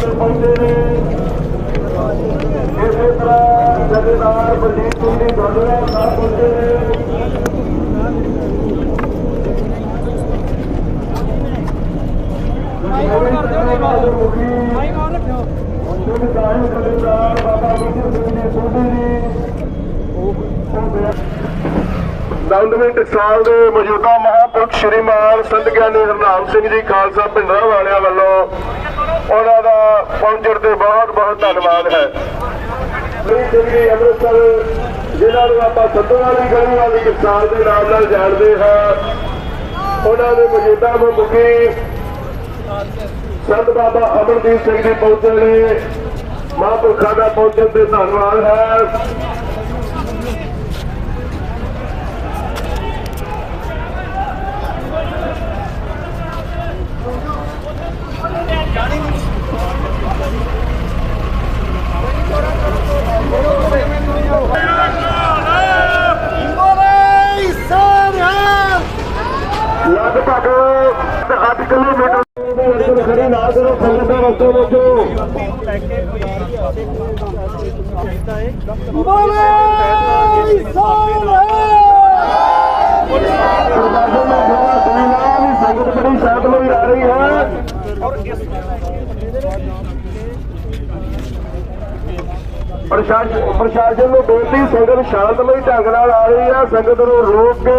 ਤੇ ਪਹੁੰਚੇ ਨੇ। ਇਸੇ ਤਰ੍ਹਾਂ ਜਥੇਦਾਰ ਬਲਜੀਤ ਸਿੰਘ ਜੀ ਗੋਦਰਾ ਸਾਹਿਬ ਪਹੁੰਚੇ ਨੇ। ਦੰਦਵੇਂ ਟਕਸਾਲ ਦੇ ਮੌਜੂਦਾ ਮਹਾਂਪੁਰਖ ਸ਼੍ਰੀਮਾਨ ਸੰਤ ਗਿਆਨੀ ਹਰਨਾਮ ਸਿੰਘ ਜੀ ਖਾਲਸਾ ਪਿੰਡਰਾ ਵਾਲਿਆਂ ਵੱਲੋਂ ਉਹਨਾਂ ਦਾ ਪਹੁੰਚਣ ਤੇ ਬਹੁਤ ਬਹੁਤ ਧੰਨਵਾਦ ਹੈ। ਸ੍ਰੀ ਸਿੰਘ ਅੰਮ੍ਰਿਤਸਰ, ਜਿਨ੍ਹਾਂ ਨੂੰ ਆਪਾਂ ਸੱਤੋਂ ਵਾਲੀ ਗਲੀ ਵਾਲੀ ਕਿਸਾਨ ਦੇ ਨਾਮ ਨਾਲ ਜਾਣਦੇ ਹਾਂ, ਉਹਨਾਂ ਦੇ ਮੌਜੂਦਾ ਮੁਖੀ ਸੰਤ ਬਾਬਾ ਅਮਰਦੀਪ ਸਿੰਘ ਜੀ ਪਹੁੰਚੇ ਨੇ। ਮਹਾਂਪੁਰਖਾਂ ਦਾ ਪਹੁੰਚਣ ਤੇ ਧੰਨਵਾਦ ਹੈ। ਲਗਭਗ 8 ਕਿਲੋਮੀਟਰ ਦੇ ਖੜੀ ਨਾ ਕਰੋ ਸੰਗਤ ਦਾ ਰਸਤਾ ਵਜੋ ਵੀ ਸੰਗਤ ਬੜੀ ਸ਼ਾਂਤਮਈ ਆ ਰਹੀ ਹੈ। ਪ੍ਰਸ਼ਾਸਨ ਪ੍ਰਸ਼ਾਸਨ ਨੂੰ ਬੇਨਤੀ ਸੰਗਤ ਸ਼ਾਂਤਮਈ ਢੰਗ ਨਾਲ ਆ ਰਹੀ ਹੈ ਸੰਗਤ ਨੂੰ ਰੋਕ ਕੇ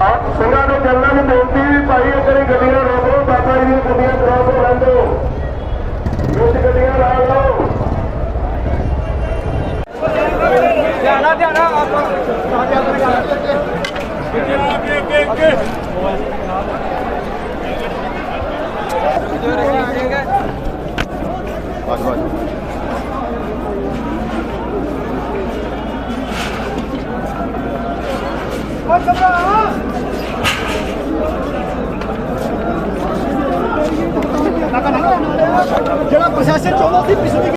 ਆਪ ਸਿੰਘਾਂ ਨੂੰ ਚੱਲਣ ਦੀ ਬੇਨਤੀ ਵੀ ਭਾਈ ਇੱਧਰ ਗੱਡੀਆਂ ਰੋਕੋ ਬਾਬਾ ਜੀ ਦੀਆਂ ਗੱਡੀਆਂ ਕਰਾਸ ਕਰਨ ਦਿਓ ਵਿੱਚ ਗੱਡੀਆਂ ਲਾ ਲਓ ਜਿਹੜਾ ਪ੍ਰਸ਼ਾਸਨ ਚਾਹੁੰਦਾ ਸੀ ਪਿਛਲੀ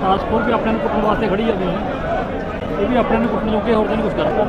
ਟਾਸਕ ਫੋਰਸ ਵੀ ਆਪਣੇ ਨੂੰ ਕੁੱਟਣ ਵਾਸਤੇ ਖੜੀ ਜਾਂਦੀ ਹੈ ਇਹ ਵੀ ਆਪਣੇ ਨੂੰ ਕੁੱਟਣ ਜੋਗੇ ਹੋਰ ਤਾਂ ਨਹੀਂ ਕੁਝ ਕਰਦਾ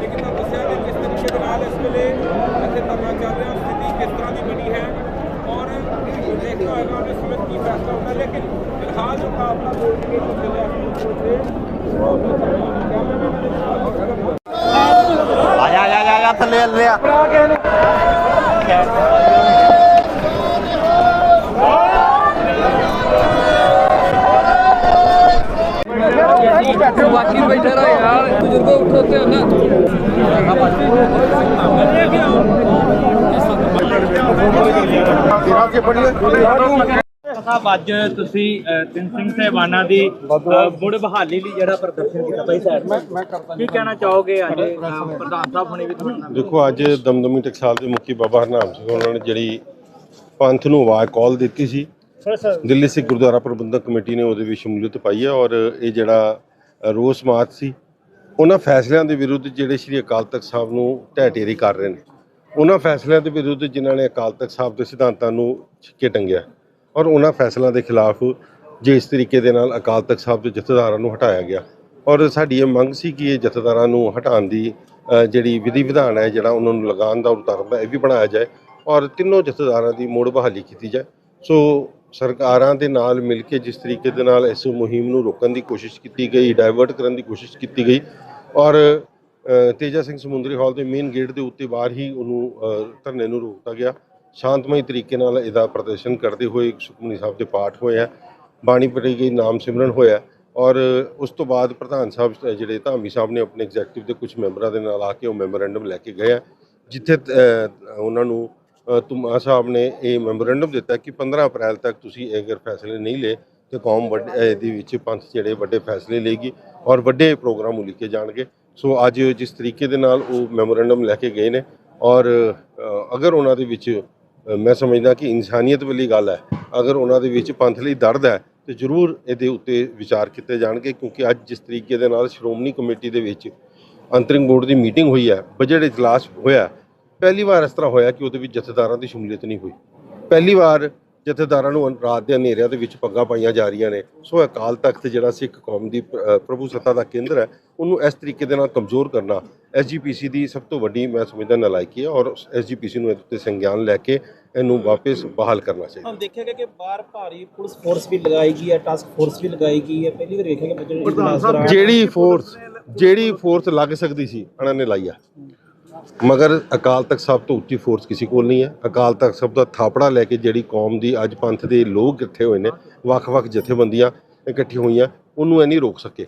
ਲੇਕਿਨ ਤਾਂ ਦੱਸਿਆ ਕਿ ਕਿਸ ਤਰੀਕੇ ਦੇ ਨਾਲ ਇਸ ਵੇਲੇ ਇੱਥੇ ਧਰਨਾ ਚੱਲ ਰਿਹਾ ਸਥਿਤੀ ਕਿਸ ਤਰ੍ਹਾਂ ਦੀ ਬਣੀ ਹੈ ਔਰ ਦੇਖਣਾ ਹੋਏਗਾ ਉਹਨੇ ਸਮੇਂ ਕੀ ਫੈਸਲਾ ਹੁੰਦਾ ਲੇਕਿਨ ਫਿਲਹਾਲ ਜੋ ਕਾਫਲਾ ਬੋਲ ਕੇ ਜੋ ਚੱਲਿਆ ਆ ਜਾ ਜਾ ਜਾ ਜਾ ਥੱਲੇ ਚੱਲ ਰਿਹਾ ਸਾਹਿਬ ਅੱਜ ਤੁਸੀਂ ਤਿੰਨ ਸਿੰਘ ਸਹਿਬਾਨਾਂ ਦੀ ਮੁੜ ਬਹਾਲੀ ਲਈ ਜਿਹੜਾ ਪ੍ਰਦਰਸ਼ਨ ਕੀਤਾ ਭਾਈ ਸਾਹਿਬ। ਮੈਂ ਕੀ ਕਹਿਣਾ ਚਾਹੋਗੇ ਅੱਜ ਪ੍ਰਧਾਨ ਸਾਹਿਬ ਹੁਣੇ ਵੀ ਤੁਹਾਡੇ ਨਾਲ? ਦੇਖੋ ਅੱਜ ਦਮਦਮੀ ਟਕਸਾਲ ਦੇ ਮੁਖੀ ਬਾਬਾ ਹਰਨਾਮ ਸਿੰਘ ਉਹਨਾਂ ਨੇ ਜਿਹੜੀ ਪੰਥ ਨੂੰ ਆਵਾਜ਼ ਕਾਲ ਦਿੱਤੀ ਸੀ। ਦਿੱਲੀ ਸਿੱਖ ਗੁਰਦੁਆਰਾ ਪ੍ਰਬੰਧਕ ਕਮੇਟੀ ਨੇ ਉਹਦੇ ਵਿੱਚ ਸ਼ਮੂਲੀਅਤ ਪਾਈ ਹੈ ਔਰ ਇਹ ਜਿਹੜਾ ਰੋਸ ਮਾਰਚ ਸੀ ਉਹਨਾਂ ਫੈਸਲਿਆਂ ਦੇ ਵਿਰੁੱਧ ਜਿਹੜੇ ਸ੍ਰੀ ਅਕਾਲ ਤਖਤ ਸਾਹਿਬ ਨੂੰ ਢਹਿ ਕਰ ਰਹੇ ਨੇ। ਉਹਨਾਂ ਫੈਸਲਿਆਂ ਦੇ ਵਿਰੁੱਧ ਜਿਨ੍ਹਾਂ ਨੇ ਅਕਾਲ ਤਖਤ ਸਾਹਿਬ ਦੇ ਸਿਧਾਂਤਾਂ ਨੂੰ ਛਿੱਕੇ ਟੰਗਿਆ। ਔਰ ਉਹਨਾਂ ਫੈਸਲਿਆਂ ਦੇ ਖਿਲਾਫ ਜੇ ਇਸ ਤਰੀਕੇ ਦੇ ਨਾਲ ਅਕਾਲ ਤਖਤ ਸਾਹਿਬ ਦੇ ਜਥੇਦਾਰਾਂ ਨੂੰ ਹਟਾਇਆ ਗਿਆ। ਔਰ ਸਾਡੀ ਇਹ ਮੰਗ ਸੀ ਕਿ ਇਹ ਜਥੇਦਾਰਾਂ ਨੂੰ ਹਟਾਉਣ ਦੀ ਜਿਹੜੀ ਵਿਧੀ ਵਿਧਾਨ ਹੈ, ਜਿਹੜਾ ਉਹਨਾਂ ਨੂੰ ਲਗਾਉਣ ਦਾ ਉਤਾਰਨ ਦਾ ਇਹ ਵੀ ਬਣਾਇਆ ਜਾਏ ਔਰ ਤਿੰਨੋਂ ਜਥੇਦਾਰਾਂ ਦੀ ਮੁੜ ਬਹਾਲੀ ਕੀਤੀ ਜਾਏ। ਸੋ ਸਰਕਾਰਾਂ ਦੇ ਨਾਲ ਮਿਲ ਕੇ ਜਿਸ ਤਰੀਕੇ ਦੇ ਨਾਲ ਇਸ ਮੁਹਿੰਮ ਨੂੰ ਰੋਕਣ ਦੀ ਕੋਸ਼ਿਸ਼ ਕੀਤੀ ਗਈ ਡਾਇਵਰਟ ਕਰਨ ਦੀ ਕੋਸ਼ਿਸ਼ ਕੀਤੀ ਗਈ ਔਰ ਤੇਜਾ ਸਿੰਘ ਸਮੁੰਦਰੀ ਹਾਲ ਦੇ ਮੇਨ ਗੇਟ ਦੇ ਉੱਤੇ ਬਾਹਰ ਹੀ ਉਹਨੂੰ ਧਰਨੇ ਨੂੰ ਰੋਕਤਾ ਗਿਆ। ਸ਼ਾਂਤਮਈ ਤਰੀਕੇ ਨਾਲ ਇਹਦਾ ਪ੍ਰਦਰਸ਼ਨ ਕਰਦੇ ਹੋਏ ਸੁਖਮਨੀ ਸਾਹਿਬ ਦੇ ਪਾਠ ਹੋਏ ਆ ਬਾਣੀ ਪੜ੍ਹੀ ਗਈ ਨਾਮ ਸਿਮਰਨ ਹੋਇਆ ਔਰ ਉਸ ਤੋਂ ਬਾਅਦ ਪ੍ਰਧਾਨ ਸਾਹਿਬ ਜਿਹੜੇ ਧਾਮੀ ਸਾਹਿਬ ਨੇ ਆਪਣੇ ਐਗਜ਼ੈਕਟਿਵ ਦੇ ਕੁਝ ਮੈਂਬਰਾਂ ਦੇ ਨਾਲ ਆ ਕੇ ਉਹ ਮੈਮੋਰੈਂਡਮ ਲੈ ਕੇ ਗਏ ਆ ਜਿੱਥੇ ਉਹਨਾਂ ਨੂੰ ਅ, ਤੁਮਾ ਸਾਹਿਬ ਨੇ ਇਹ ਮੈਮੋਰੈਂਡਮ ਦਿੱਤਾ ਕਿ 15 ਅਪ੍ਰੈਲ ਤੱਕ ਤੁਸੀਂ ਅਗਰ ਫੈਸਲੇ ਨਹੀਂ ਲਏ ਤੇ ਕੌਮ ਵੱਡੇ ਦੇ ਵਿੱਚ ਪੰਥ ਜਿਹੜੇ ਵੱਡੇ ਫੈਸਲੇ ਲਏਗੀ ਔਰ ਵੱਡੇ ਪ੍ਰੋਗਰਾਮ ਉਲੀਕੇ ਜਾਣਗੇ। ਸੋ ਅੱਜ ਜਿਸ ਤਰੀਕੇ ਦੇ ਨਾਲ ਉਹ ਮੈਮੋਰੈਂਡਮ ਲੈ ਕੇ ਗਏ ਨੇ ਔਰ ਅਗਰ ਉਹਨਾਂ ਦੇ ਵਿੱਚ ਮੈਂ ਸਮਝਦਾ ਕਿ ਇਨਸਾਨੀਅਤ ਵਾਲੀ ਗੱਲ ਹੈ। ਅਗਰ ਉਹਨਾਂ ਦੇ ਵਿੱਚ ਪੰਥ ਲਈ ਦਰਦ ਹੈ, ਤੇ ਜ਼ਰੂਰ ਇਹਦੇ ਉੱਤੇ ਵਿਚਾਰ ਕੀਤੇ ਜਾਣਗੇ, ਕਿਉਂਕਿ ਅੱਜ ਜਿਸ ਤਰੀਕੇ ਦੇ ਨਾਲ ਸ਼੍ਰੋਮਣੀ ਕਮੇਟੀ ਦੇ ਵਿੱਚ ਅੰਤਰਿੰਗ ਬੋਰਡ ਦੀ ਮੀਟਿੰਗ ਹੋਈ ਹੈ, ਬਜਟ ਇਜਲਾਸ ਹੋਇਆ, ਪਹਿਲੀ ਵਾਰ ਇਸ ਤਰ੍ਹਾਂ ਹੋਇਆ ਕਿ ਉਹਦੇ ਵਿੱਚ ਜਥੇਦਾਰਾਂ ਦੀ ਸ਼ਮੂਲੀਅਤ ਨਹੀਂ ਹੋਈ। ਪਹਿਲੀ ਵਾਰ ਜਥੇਦਾਰਾਂ ਨੂੰ ਰਾਤ ਦੇ ਹਨੇਰਿਆਂ ਦੇ ਵਿੱਚ ਪੱਗਾਂ ਪਾਈਆਂ ਜਾ ਰਹੀਆਂ ਨੇ। ਸੋ ਅਕਾਲ ਤਖਤ ਜਿਹੜਾ ਸਿੱਖ ਕੌਮ ਦੀ ਪ੍ਰਭੂ ਸੱਤਾ ਦਾ ਕੇਂਦਰ ਹੈ ਉਹਨੂੰ ਇਸ ਤਰੀਕੇ ਦੇ ਨਾਲ ਕਮਜ਼ੋਰ ਕਰਨਾ ਐਸਜੀਪੀਸੀ ਦੀ ਸਭ ਤੋਂ ਵੱਡੀ ਮੈਂ ਸਮਝਦਾ ਨਲਾਇਕੀ ਹੈ ਔਰ ਐਸਜੀਪੀਸੀ ਨੂੰ ਇਹਦੇ ਉੱਤੇ ਸੰਗਿਆਨ ਲੈ ਕੇ ਇਹਨੂੰ ਵਾਪਸ ਬਹਾਲ ਕਰਨਾ ਚਾਹੀਦਾ। ਹਮ ਦੇਖਿਆ ਕਿ ਬਾਹਰ ਭਾਰੀ ਪੁਲਿਸ ਫੋਰਸ ਵੀ ਲਗਾਈ ਗਈ ਹੈ ਟਾਸਕ ਫੋਰਸ ਵੀ ਲਗਾਈ ਗਈ ਹੈ। ਪਹਿਲੀ ਵਾਰ ਵੇਖਿਆ ਕਿ ਜਿਹੜੀ ਫੋਰਸ ਜਿਹੜੀ ਫੋਰਸ ਲੱਗ ਸਕਦੀ ਸੀ ਉਹਨਾਂ ਮਗਰ ਅਕਾਲ ਤਖਤ ਸਾਹਿਬ ਤੋਂ ਉੱਚੀ ਫੋਰਸ ਕਿਸੇ ਕੋਲ ਨਹੀਂ ਹੈ। ਅਕਾਲ ਤਖਤ ਸਾਹਿਬ ਦਾ ਥਾਪੜਾ ਲੈ ਕੇ ਜਿਹੜੀ ਕੌਮ ਦੀ ਅੱਜ ਪੰਥ ਦੇ ਲੋਕ ਇਕੱਠੇ ਹੋਏ ਨੇ, ਵੱਖ-ਵੱਖ ਜਥੇਬੰਦੀਆਂ ਇਕੱਠੀ ਹੋਈਆਂ, ਉਹਨੂੰ ਇਹ ਨਹੀਂ ਰੋਕ ਸਕੇ।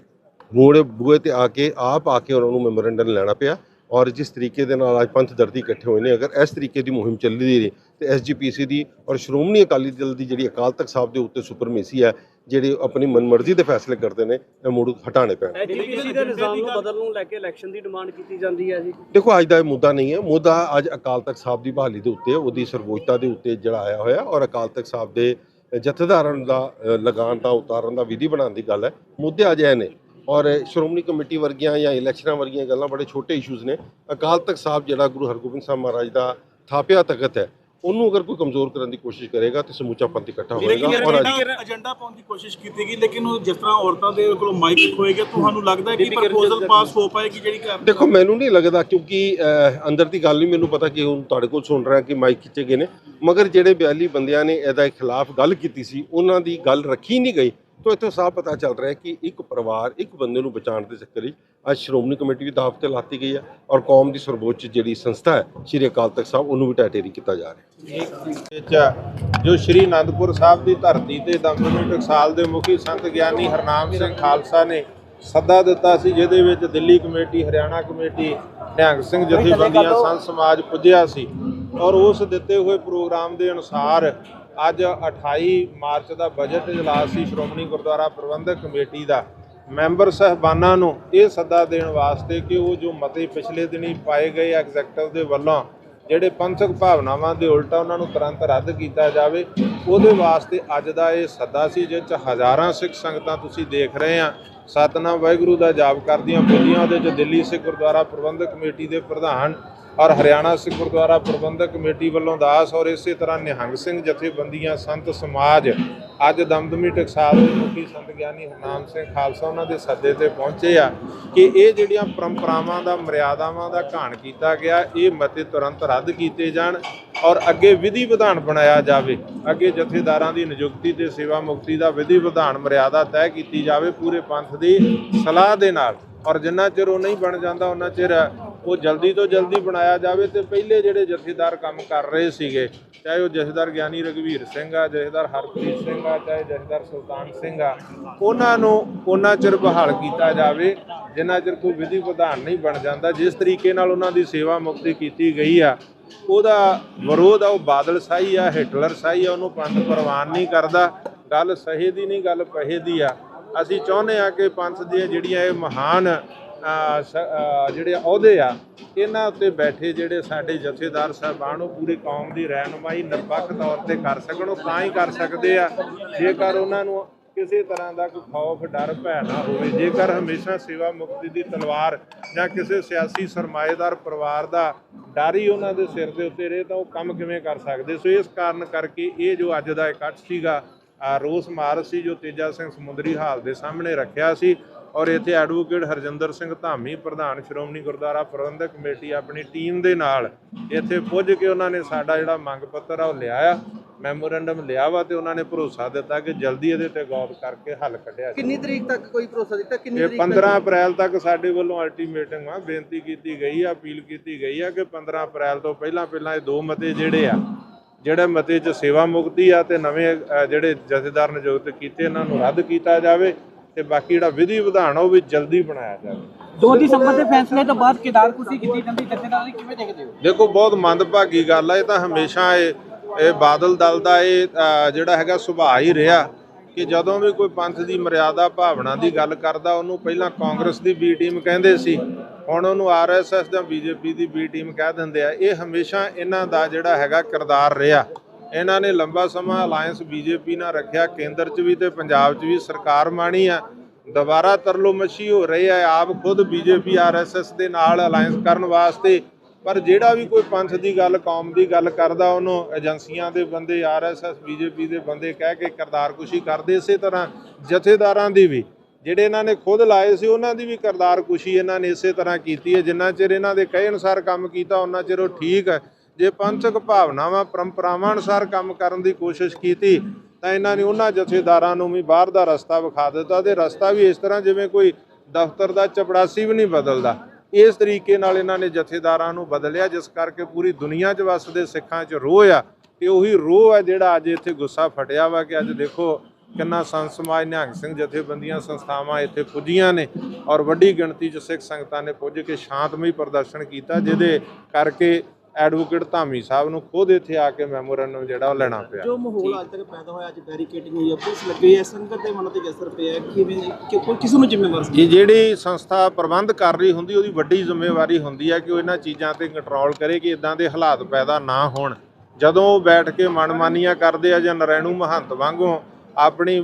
ਮੋੜੇ ਬੂਏ ਤੇ ਆ ਕੇ, ਆਪ ਆ ਕੇ ਉਹਨਾਂ ਨੂੰ ਮੈਮੋਰੈਂਡਮ ਲੈਣਾ ਪਿਆ ਔਰ ਜਿਸ ਤਰੀਕੇ ਦੇ ਨਾਲ ਅੱਜ ਪੰਥ ਦਰਦੀ ਇਕੱਠੇ ਹੋਏ ਨੇ, ਅਗਰ ਇਸ ਤਰੀਕੇ ਦੀ ਮੁਹਿੰਮ ਚੱਲਦੀ ਰਹੀ ਤੇ ਐਸਜੀਪੀਸੀ ਦੀ ਔਰ ਸ਼੍ਰੋਮਣੀ ਅਕਾਲੀ ਦਲ ਦੀ ਜਿਹੜੀ ਅਕਾਲ ਤਖਤ ਸਾਹਿਬ ਦੇ ਉੱਤੇ ਸੁਪਰਮੇਸੀ ਹੈ ਜਿਹੜੇ ਆਪਣੀ ਮਨਮਰਜ਼ੀ ਦੇ ਫੈਸਲੇ ਕਰਦੇ ਨੇ ਇਹ ਮੁੜ ਹਟਾਣੇ ਪੈਣ। ਐਜੀਪੀਸੀ ਦੇ ਨਿਜ਼ਾਮ ਨੂੰ ਬਦਲਣ ਨੂੰ ਲੈ ਕੇ ਇਲੈਕਸ਼ਨ ਦੀ ਡਿਮਾਂਡ ਕੀਤੀ ਜਾਂਦੀ ਹੈ ਜੀ। ਦੇਖੋ ਅੱਜ ਦਾ ਇਹ ਮੁੱਦਾ ਨਹੀਂ ਹੈ। ਮੁੱਦਾ ਅੱਜ ਅਕਾਲ ਤਖਤ ਸਾਹਿਬ ਦੀ ਬਹਾਲੀ ਦੇ ਉੱਤੇ ਉਹਦੀ ਸਰਵੋਚਤਾ ਦੇ ਉੱਤੇ ਜਿਹੜਾ ਆਇਆ ਹੋਇਆ ਔਰ ਅਕਾਲ ਤਖਤ ਸਾਹਿਬ ਦੇ ਜਥੇਦਾਰਾਂ ਦਾ ਲਗਾਨ ਦਾ ਉਤਾਰਨ ਦਾ ਵਿਧੀ ਬਣਾਉਣ ਦੀ ਗੱਲ ਹੈ। ਮੁੱਦੇ ਅੱਜ ਇਹ ਨੇ ਔਰ ਸ਼੍ਰੋਮਣੀ ਕਮੇਟੀ ਵਰਗੀਆਂ ਜਾਂ ਇਲੈਕਸ਼ਨਾਂ ਵਰਗੀਆਂ ਗੱਲਾਂ ਬੜੇ ਛੋਟੇ ਇਸ਼ੂਜ਼ ਨੇ। ਅਕਾਲ ਤਖਤ ਸਾਹਿਬ ਜਿਹੜਾ ਗੁਰੂ ਹਰਗੋਬਿੰਦ ਸਾਹਿਬ ਮਹਾਰਾਜ ਦਾ ਥਾਪਿਆ ਤਖਤ ਹੈ ਉਹਨੂੰ ਅਗਰ ਕੋਈ ਕਮਜ਼ੋਰ ਕਰਨ ਦੀ ਕੋਸ਼ਿਸ਼ ਕਰੇਗਾ ਤੇ ਸਮੁੱਚਾ ਪੰਥ ਇਕੱਠਾ ਹੋਏਗਾ ਔਰ ਅੱਜ ਏਜੰਡਾ ਪਾਉਣ ਦੀ ਕੋਸ਼ਿਸ਼ ਕੀਤੀ ਗਈ ਲੇਕਿਨ ਉਹ ਜਿਸ ਤਰ੍ਹਾਂ ਔਰਤਾਂ ਦੇ ਕੋਲੋਂ ਮਾਈਕ ਹੋਏਗਾ ਤੁਹਾਨੂੰ ਲੱਗਦਾ ਹੈ ਕਿ ਪ੍ਰਪੋਜ਼ਲ ਪਾਸ ਹੋ ਪਾਏਗੀ ਜਿਹੜੀ ਕਰ ਦੇਖੋ ਮੈਨੂੰ ਨਹੀਂ ਲੱਗਦਾ ਕਿਉਂਕਿ ਅੰਦਰ ਦੀ ਗੱਲ ਨਹੀਂ ਮੈਨੂੰ ਪਤਾ ਕਿ ਹੁਣ ਤੁਹਾਡੇ ਕੋਲ ਸੁਣ ਰਿਹਾ ਕਿ ਮਾਈਕ ਖਿੱਚੇ ਗਏ ਨੇ। ਮਗਰ ਜਿਹੜੇ 42 ਬੰਦਿਆਂ ਨੇ ਇਹਦਾ ਖਿਲਾਫ ਗੱਲ ਕੀਤੀ ਸੀ ਉਹਨਾਂ ਦੀ ਗੱਲ ਰੱਖੀ ਨਹੀਂ ਗਈ। ਤਾਂ ਇੱਥੋਂ ਸਾਫ਼ ਪਤਾ ਚੱਲ ਰਿਹਾ ਕਿ ਇੱਕ ਪਰਿਵਾਰ, ਇੱਕ ਬੰਦੇ ਨੂੰ ਬਚਾਉਣ ਦੇ ਚੱਕਰ ਵਿੱਚ ਅੱਜ ਸ਼੍ਰੋਮਣੀ ਕਮੇਟੀ ਵੀ ਦਾਅਵ ਤੇ ਲਾਤੀ ਗਈ ਹੈ ਔਰ ਕੌਮ ਦੀ ਸਰਵੋੱਚ ਜਿਹੜੀ ਸੰਸਥਾ ਹੈ, ਸ਼੍ਰੀ ਅਕਾਲ ਤਖਤ ਸਾਹਿਬ, ਉਹਨੂੰ ਵੀ ਟੈਟੇਰੀ ਕੀਤਾ ਜਾ ਰਿਹਾ। ਹੈ ਜੋ ਸ਼੍ਰੀ ਅਨੰਦਪੁਰ ਸਾਹਿਬ ਦੀ ਧਰਤੀ ਤੇ ਦਮਦਮੀ ਟਕਸਾਲ ਦੇ ਮੁਖੀ ਸੰਤ ਗਿਆਨੀ ਹਰਨਾਮ ਸਿੰਘ ਖਾਲਸਾ ਨੇ ਸੱਦਾ ਦਿੱਤਾ ਸੀ, ਜਿਹਦੇ ਵਿੱਚ ਦਿੱਲੀ ਕਮੇਟੀ, ਹਰਿਆਣਾ ਕਮੇਟੀ, ਨਿਹੰਗ ਸਿੰਘ ਜਥੇਬੰਦੀਆਂ, ਸੰਤ ਸਮਾਜ ਪੁੱਜਿਆ ਸੀ ਔਰ ਉਸ ਦਿੱਤੇ ਹੋਏ ਪ੍ਰੋਗਰਾਮ ਦੇ ਅਨੁਸਾਰ ਅੱਜ 28 ਮਾਰਚ ਦਾ ਬਜਟ ਇਜਲਾਸ ਸੀ ਸ਼੍ਰੋਮਣੀ ਗੁਰਦੁਆਰਾ ਪ੍ਰਬੰਧਕ ਕਮੇਟੀ ਦਾ। ਮੈਂਬਰ ਸਹਿਬਾਨਾਂ ਨੂੰ ਇਹ ਸੱਦਾ ਦੇਣ ਵਾਸਤੇ ਕਿ ਉਹ ਜੋ ਮਤੇ ਪਿਛਲੇ ਦਿਨੀ ਪਾਏ ਗਏ ਐਗਜ਼ੈਕਟਿਵ ਦੇ ਵੱਲੋਂ, ਜਿਹੜੇ ਪੰਥਕ ਭਾਵਨਾਵਾਂ ਦੇ ਉਲਟਾ ਉਹਨਾਂ ਨੂੰ ਤੁਰੰਤ ਰੱਦ ਕੀਤਾ ਜਾਵੇ, ਉਹਦੇ ਵਾਸਤੇ ਅੱਜ ਦਾ ਇਹ ਸੱਦਾ ਸੀ ਜਿਸ 'ਚ ਹਜ਼ਾਰਾਂ ਸਿੱਖ ਸੰਗਤਾਂ ਤੁਸੀਂ ਦੇਖ ਰਹੇ ਆ। ਸਤਨਾਮ ਵਾਹਿਗੁਰੂ ਦਾ ਜਾਪ ਕਰਦੀਆਂ ਪੁੱਜੀਆਂ ਉਹਦੇ 'ਚ ਦਿੱਲੀ ਸਿੱਖ ਗੁਰਦੁਆਰਾ ਪ੍ਰਬੰਧਕ ਕਮੇਟੀ ਦੇ ਪ੍ਰਧਾਨ ਔਰ ਹਰਿਆਣਾ ਸਿੱਖ ਗੁਰਦੁਆਰਾ ਪ੍ਰਬੰਧਕ ਕਮੇਟੀ ਵੱਲੋਂ ਦਾਸ ਔਰ ਇਸੇ ਤਰ੍ਹਾਂ ਨਿਹੰਗ ਸਿੰਘ ਜਥੇਬੰਦੀਆਂ, ਸੰਤ ਸਮਾਜ, ਅੱਜ ਦਮਦਮੀ ਟਕਸਾਲ ਦੇ ਮੁਖੀ ਸੰਤ ਗਿਆਨੀ ਹਰਨਾਮ ਸਿੰਘ ਖਾਲਸਾ ਉਹਨਾਂ ਦੇ ਸੱਦੇ ਤੇ ਪਹੁੰਚੇ ਆ ਕਿ ਇਹ ਜਿਹੜੀਆਂ ਪਰੰਪਰਾਵਾਂ ਦਾ, ਮਰਿਆਦਾਵਾਂ ਦਾ ਘਾਣ ਕੀਤਾ ਗਿਆ, ਇਹ ਮਤੇ ਤੁਰੰਤ ਰੱਦ ਕੀਤੇ ਜਾਣ ਔਰ ਅੱਗੇ ਵਿਧੀ ਵਿਧਾਨ ਬਣਾਇਆ ਜਾਵੇ। ਅੱਗੇ ਜਥੇਦਾਰਾਂ ਦੀ ਨਿਯੁਕਤੀ ਤੇ ਸੇਵਾ ਮੁਕਤੀ ਦਾ ਵਿਧੀ ਵਿਧਾਨ ਮਰਿਆਦਾ ਤੈਅ ਕੀਤੀ ਜਾਵੇ ਪੂਰੇ ਪੰਥ ਦੀ ਸਲਾਹ ਦੇ ਨਾਲ। ਔਰ ਜਿੰਨਾ ਚਿਰ ਉਹ ਨਹੀਂ ਬਣ ਜਾਂਦਾ, ਉਹਨਾਂ ਚਿਰ ਉਹ ਜਲਦੀ ਤੋਂ ਜਲਦੀ ਬਣਾਇਆ ਜਾਵੇ ਤੇ ਪਹਿਲੇ ਜਿਹੜੇ ਜਥੇਦਾਰ ਕੰਮ ਕਰ ਰਹੇ ਸੀਗੇ, ਚਾਹੇ ਉਹ ਜਥੇਦਾਰ ਗਿਆਨੀ ਰਗਵੀਰ ਸਿੰਘ ਆ, ਜਥੇਦਾਰ ਹਰਪ੍ਰੀਤ ਸਿੰਘ ਆ, ਚਾਹੇ ਜਥੇਦਾਰ ਸੁਲਤਾਨ ਸਿੰਘ ਆ, ਉਹਨਾਂ ਨੂੰ ਉਹਨਾਂ ਚਿਰ ਬਹਾਲ ਕੀਤਾ ਜਾਵੇ, ਜਿੰਨਾ ਚਿਰ ਕੋਈ ਵਿਧੀ ਵਿਧਾਨ ਨਹੀਂ ਬਣ ਜਾਂਦਾ, ਜਿਸ ਤਰੀਕੇ ਨਾਲ ਉਹਨਾਂ ਦੀ ਸੇਵਾ ਮੁਕਤੀ ਕੀਤੀ ਗਈ ਆ, ਉਹਦਾ ਵਿਰੋਧ ਆ, ਉਹ ਬਾਦਲ ਸਾਈ ਆ, ਹਿਟਲਰ ਸਾਈ ਆ, ਉਹਨੂੰ ਪੰਥ ਪ੍ਰਵਾਨ ਨਹੀਂ ਕਰਦਾ, ਗੱਲ ਸਹੇ ਦੀ ਨਹੀਂ, ਗੱਲ ਪਹੇ ਦੀ ਆ ਅਸੀਂ ਚਾਹੁੰਦੇ ਆ ਕਿ ਪੰਥ ਦੀਆਂ ਜਿਹੜੀਆਂ ਇਹ ਮਹਾਨ ਜਿਹੜੇ ਅਹੁਦੇ ਆ, ਇਹਨਾਂ ਉੱਤੇ ਬੈਠੇ ਜਿਹੜੇ ਸਾਡੇ ਜਥੇਦਾਰ ਸਾਹਿਬਾਨ, ਉਹ ਪੂਰੀ ਕੌਮ ਦੀ ਰਹਿਨੁਮਾਈ ਨਿਰਪੱਖ ਤੌਰ ਤੇ ਕਰ ਸਕਣ, ਉਹ ਤਾਂ ਹੀ ਕਰ ਸਕਦੇ ਆ। ਜੇਕਰ ਉਹਨਾਂ ਨੂੰ ਕਿਸੇ ਤਰ੍ਹਾਂ ਦਾ ਕੋਈ ਖੌਫ, ਡਰ, ਭੈ ਨਾ ਹੋਵੇ, ਜੇਕਰ ਹਮੇਸ਼ਾ ਸੇਵਾ ਮੁਕਤੀ ਦੀ ਤਲਵਾਰ ਜਾਂ ਕਿਸੇ ਸਿਆਸੀ ਸਰਮਾਏਦਾਰ ਪਰਿਵਾਰ ਦਾ ਡਰ ਹੀ ਉਹਨਾਂ ਦੇ ਸਿਰ ਦੇ ਉੱਤੇ ਰਹੇ, ਤਾਂ ਉਹ ਕੰਮ ਕਿਵੇਂ ਕਰ ਸਕਦੇ? ਸੋ ਇਸ ਕਾਰਨ ਕਰਕੇ ਇਹ ਜੋ ਅੱਜ ਦਾ ਇਕੱਠ ਸੀਗਾ ਰੋਸ ਮਾਰਚ ਸੀ ਜੋ ਤੇਜਾ ਸਿੰਘ ਸਮੁੰਦਰੀ ਹਾਲ ਦੇ ਸਾਹਮਣੇ ਰੱਖਿਆ ਸੀ ਔਰ ਇੱਥੇ ਐਡਵੋਕੇਟ ਹਰਜਿੰਦਰ ਸਿੰਘ ਧਾਮੀ ਪ੍ਰਧਾਨ ਸ਼੍ਰੋਮਣੀ ਗੁਰਦੁਆਰਾ ਪ੍ਰਬੰਧਕ ਕਮੇਟੀ ਆਪਣੀ ਟੀਮ ਦੇ ਨਾਲ ਇੱਥੇ ਪੁੱਜ ਕੇ ਉਹਨਾਂ ਨੇ ਸਾਡਾ ਜਿਹੜਾ ਮੰਗ ਪੱਤਰ ਆ ਉਹ ਲਿਆਇਆ ਮੈਮੋਰੈਂਡਮ ਲਿਆ ਵਾ ਤੇ ਉਹਨਾਂ ਨੇ ਭਰੋਸਾ ਦਿੱਤਾ ਕਿ ਜਲਦੀ ਇਹਦੇ ਤੇ ਗੌਰ ਕਰਕੇ ਹੱਲ ਕੱਢਿਆ ਕਿੰਨੀ ਤਰੀਕ ਤੱਕ ਕੋਈ ਭਰੋਸਾ ਦਿੱਤਾ? ਕਿੰਨੀ ਤਰੀਕ 15 ਅਪ੍ਰੈਲ ਤੱਕ ਸਾਡੇ ਵੱਲੋਂ ਅਲਟੀਮੇਟਮ ਆ ਬੇਨਤੀ ਕੀਤੀ ਗਈ ਆ ਅਪੀਲ ਕੀਤੀ ਗਈ ਆ ਕਿ 15 ਅਪ੍ਰੈਲ ਤੋਂ ਪਹਿਲਾਂ ਪਹਿਲਾਂ ਇਹ ਦੋ ਮਤੇ ਜਿਹੜੇ ਆ ਜਿਹੜੇ ਮਤੇ 'ਚ ਸੇਵਾ ਮੁਕਤੀ ਆ ਤੇ ਨਵੇਂ ਜਿਹੜੇ ਜਥੇਦਾਰ ਨਿਯੁਕਤ ਕੀਤੇ ਇਹਨਾਂ ਨੂੰ ਰੱਦ ਕੀਤਾ ਜਾਵੇ ਤੇ ਬਾਕੀ ਜਿਹੜਾ ਵਿਧੀ ਵਿਧਾਨ ਆ ਉਹ ਵੀ ਜਲਦੀ ਬਣਾਇਆ ਜਾਵੇ। 2 ਦਸੰਬਰ ਦੇ ਫੈਸਲੇ ਤੋਂ ਬਾਅਦ ਕੇਦਾਰ ਕੁਸੀ ਕੀਤੀ ਜਾਂਦੀ ਜਥੇਦਾਰੀ ਕਿਵੇਂ ਦੇਖਦੇ ਹੋ? ਦੇਖੋ ਬਹੁਤ ਮੰਦਭਾਗੀ ਗੱਲ ਹੈ ਇਹ ਤਾਂ ਹਮੇਸ਼ਾ ਇਹ ਇਹ ਬਾਦਲ ਦਲ ਦਾ ਇਹ ਜਿਹੜਾ ਹੈਗਾ ਸੁਭਾਅ ਹੀ ਰਿਹਾ। ਕਿ ਜਦੋਂ ਵੀ ਕੋਈ ਪੰਥ ਦੀ ਮਰਿਆਦਾ ਭਾਵਨਾ ਦੀ ਗੱਲ ਕਰਦਾ, ਉਹਨੂੰ ਪਹਿਲਾਂ ਕਾਂਗਰਸ ਦੀ ਬੀ ਟੀਮ ਕਹਿੰਦੇ ਸੀ, ਹੁਣ ਉਹਨੂੰ ਆਰਐਸਐਸ ਜਾਂ ਬੀਜੇਪੀ ਦੀ ਬੀ ਟੀਮ ਕਹਿ ਦਿੰਦੇ ਆ। ਇਹ ਹਮੇਸ਼ਾ ਇਹਨਾਂ ਦਾ ਜਿਹੜਾ ਹੈਗਾ ਕਿਰਦਾਰ ਰਿਹਾ। ਇਹਨਾਂ ਨੇ ਲੰਬਾ ਸਮਾਂ ਅਲਾਈਅੰਸ ਬੀਜੇਪੀ ਨਾਲ ਰੱਖਿਆ, ਕੇਂਦਰ 'ਚ ਵੀ ਤੇ ਪੰਜਾਬ 'ਚ ਵੀ ਸਰਕਾਰ ਮਾਣੀ ਆ। ਦੁਬਾਰਾ ਤਰਲੋ ਮੱਛੀ ਹੋ ਰਹੀ ਹੈ, ਆਪ ਖੁਦ ਬੀਜੇਪੀ ਆਰਐਸਐਸ ਦੇ ਨਾਲ ਅਲਾਈਅੰਸ ਕਰਨ ਵਾਸਤੇ ਪਰ ਜਿਹੜਾ ਵੀ ਕੋਈ ਪੰਥ ਦੀ ਗੱਲ, ਕੌਮ ਦੀ ਗੱਲ ਕਰਦਾ, ਉਹਨੂੰ ਏਜੰਸੀਆਂ ਦੇ ਬੰਦੇ ਆਰਐਸਐਸ ਬੀਜੇਪੀ ਦੇ ਬੰਦੇ ਕਹਿ ਕੇ ਕਰਤਾਰਕੁਸ਼ੀ ਕਰਦੇ ਇਸੇ ਤਰ੍ਹਾਂ ਜਥੇਦਾਰਾਂ ਦੀ ਵੀ। ਜਿਹੜੇ ਇਹਨਾਂ ਨੇ ਖੁਦ ਲਾਏ ਸੀ, ਉਹਨਾਂ ਦੀ ਵੀ ਕਰਤਾਰਕੁਸ਼ੀ ਇਹਨਾਂ ਨੇ ਇਸੇ ਤਰ੍ਹਾਂ ਕੀਤੀ ਹੈ। ਜਿੰਨਾ ਚਿਰ ਇਹਨਾਂ ਦੇ ਕਹੇ ਅਨੁਸਾਰ ਕੰਮ ਕੀਤਾ ਉਹਨਾਂ ਚਿਰ ਉਹ ਠੀਕ ਹੈ। ਜੇ ਪੰਥਕ ਭਾਵਨਾਵਾਂ, ਪਰੰਪਰਾਵਾਂ ਅਨੁਸਾਰ ਕੰਮ ਕਰਨ ਦੀ ਕੋਸ਼ਿਸ਼ ਕੀਤੀ, ਤਾਂ ਇਹਨਾਂ ਨੇ ਉਹਨਾਂ ਜਥੇਦਾਰਾਂ ਨੂੰ ਵੀ ਬਾਹਰ ਦਾ ਰਸਤਾ ਵਿਖਾ ਦਿੱਤਾ ਤੇ ਰਸਤਾ ਵੀ ਇਸ ਤਰ੍ਹਾਂ ਜਿਵੇਂ ਕੋਈ ਦਫ਼ਤਰ ਦਾ ਚਪੜਾਸੀ ਵੀ ਨਹੀਂ ਬਦਲਦਾ। ਇਸ ਤਰੀਕੇ ਨਾਲ ਇਹਨਾਂ ਨੇ ਜਥੇਦਾਰਾਂ ਨੂੰ ਬਦਲਿਆ, ਜਿਸ ਕਰਕੇ ਪੂਰੀ ਦੁਨੀਆ 'ਚ ਵਸਦੇ ਸਿੱਖਾਂ 'ਚ ਰੋਹ ਆ ਤੇ ਉਹੀ ਰੋਹ ਆ ਜਿਹੜਾ ਅੱਜ ਇੱਥੇ ਗੁੱਸਾ ਫਟਿਆ ਵਾ ਕਿ ਅੱਜ ਦੇਖੋ ਕਿੰਨਾ ਸੰਤ ਸਮਾਜ, ਨਿਹੰਗ ਸਿੰਘ ਜਥੇਬੰਦੀਆਂ ਸੰਸਥਾਵਾਂ ਇੱਥੇ ਪੁੱਜੀਆਂ ਨੇ ਔਰ ਵੱਡੀ ਗਿਣਤੀ 'ਚ ਸਿੱਖ ਸੰਗਤਾਂ ਨੇ ਪੁੱਜ ਕੇ ਸ਼ਾਂਤਮਈ ਪ੍ਰਦਰਸ਼ਨ ਕੀਤਾ, ਜਿਹਦੇ ਕਰਕੇ ਐਡਵੋਕੇਟ ਧਾਮੀ ਸਾਹਿਬ ਨੂੰ ਖੁਦ ਇੱਥੇ ਆ ਕੇ ਮੈਮੋਰੰਡਮ ਜਿਹੜਾ ਉਹ ਲੈਣਾ ਪਿਆ। ਜੋ ਮਾਹੌਲ ਅੱਜ ਤੱਕ ਪੈਦਾ ਹੋਇਆ ਅੱਜ ਬੈਰੀਕੇਡਿੰਗ ਹੋਈ ਹੈ ਪੁਲਿਸ ਲੱਗੀ ਹੈ ਸੰਗਤ ਦੇ ਮਨ ਤੇ ਵੀ ਅਸਰ ਪਿਆ ਕਿਵੇਂ ਕਿ ਕੋਈ ਕਿਸ ਨੂੰ ਜ਼ਿੰਮੇਵਾਰ ਜੀ ਜਿਹੜੀ ਸੰਸਥਾ ਪ੍ਰਬੰਧ ਕਰ ਰਹੀ ਹੁੰਦੀ ਉਹਦੀ ਵੱਡੀ ਜ਼ਿੰਮੇਵਾਰੀ ਹੁੰਦੀ ਹੈ ਕਿ ਉਹ ਇਹਨਾਂ ਚੀਜ਼ਾਂ ਤੇ ਕੰਟਰੋਲ ਕਰੇ ਕਿ ਇਦਾਂ ਦੇ ਹਾਲਾਤ ਪੈਦਾ ਨਾ ਹੋਣ। ਜਦੋਂ ਉਹ ਬੈਠ ਕੇ ਮਨਮਾਨੀਆਂ ਕਰਦੇ ਆ ਜਾਂ ਨਰੈਣੂ ਮਹੰਤ ਵਾਂਗੂ ਆਪਣੀ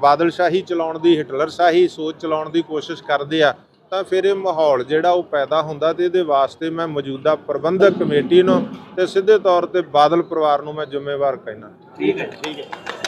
ਬਾਦਲਸ਼ਾਹੀ ਚਲਾਉਣ ਦੀ ਹਿਟਲਰ ਸ਼ਾਹੀ ਸੋਚ ਚਲਾਉਣ ਦੀ ਕੋਸ਼ਿਸ਼ ਕਰਦੇ ਆ ਤਾਂ ਫਿਰ ਇਹ ਮਾਹੌਲ ਜਿਹੜਾ ਉਹ ਪੈਦਾ ਹੁੰਦਾ ਤੇ ਇਹਦੇ ਵਾਸਤੇ ਮੈਂ ਮੌਜੂਦਾ ਪ੍ਰਬੰਧਕ ਕਮੇਟੀ ਨੂੰ ਤੇ ਸਿੱਧੇ ਤੌਰ ਤੇ ਬਾਦਲ ਪਰਿਵਾਰ ਨੂੰ ਮੈਂ ਜ਼ਿੰਮੇਵਾਰ ਕਹਿਣਾ ਠੀਕ ਹੈ ਠੀਕ ਹੈ।